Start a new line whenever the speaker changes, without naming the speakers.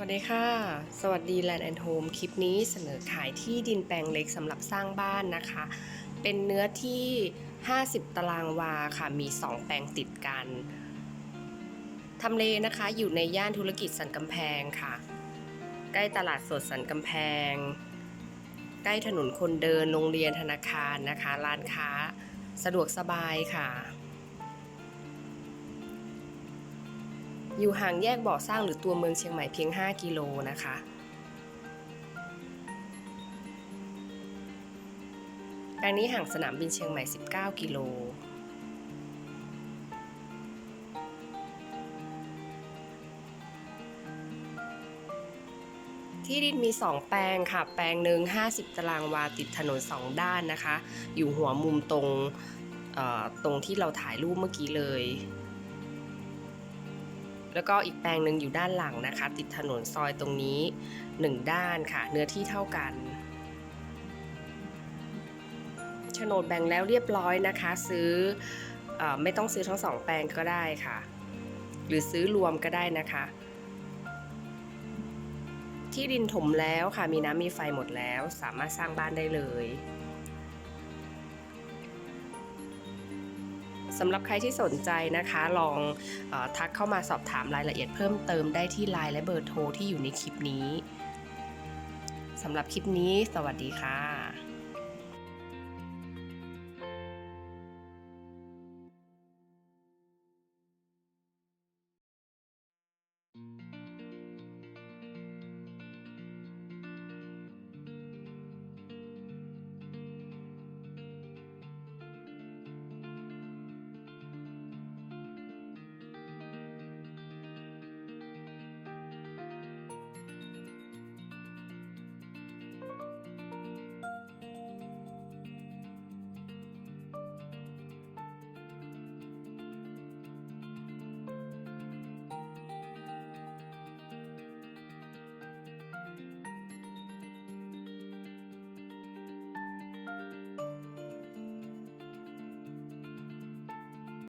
วัสดีค่ะ สวัสดี Land and Home คลิปนี้เสนอขายที่ดินแปลงเล็กสำหรับสร้างบ้านนะคะ เป็นเนื้อที่ 50 ตารางวาค่ะมี 2 แปลงติดกันทำเลนะคะอยู่ในย่านธุรกิจสันกำแพงค่ะ ใกล้ตลาดสดสันกำแพง ใกล้ถนนคนเดินโรงเรียนธนาคารนะคะ ร้านค้า สะดวกสบายค่ะ อยู่ห่างแยกบ่อสร้างหรือตัวเมืองเชียงใหม่เพียง 5 กิโลนะคะแปลงนี้ห่างสนามบินเชียงใหม่ 19 กิโล ที่ดินมี 2 แปลงค่ะ แปลงหนึ่ง50 ตารางวาติดถนน 2 ด้านนะคะ อยู่หัวมุมตรงตรงที่เราถ่ายรูปเมื่อกี้เลย แล้วก็อีกแปลงหนึ่งอยู่ด้านหลังนะคะ ติดถนนซอยตรงนี้ 1 ด้านค่ะ เนื้อที่เท่ากันโฉนดแบ่งแล้วเรียบร้อยนะคะ ซื้อออไม่ต้องซื้อทั้งสองแปลงก็ได้ค่ะ หรือซื้อรวมก็ได้นะคะ ที่ดินถมแล้วค่ะมีน้ำมีไฟหมดแล้ว สามารถสร้างบ้านได้เลย สำหรับใครที่สนใจนะคะ ลองอทักเข้ามาสอบถามรายละเอียดเพิ่มเติมได้ที่ไลน์และเบอร์โทรที่อยู่ในคลิปนี้สำหรับคลิปนี้ สวัสดีค่ะ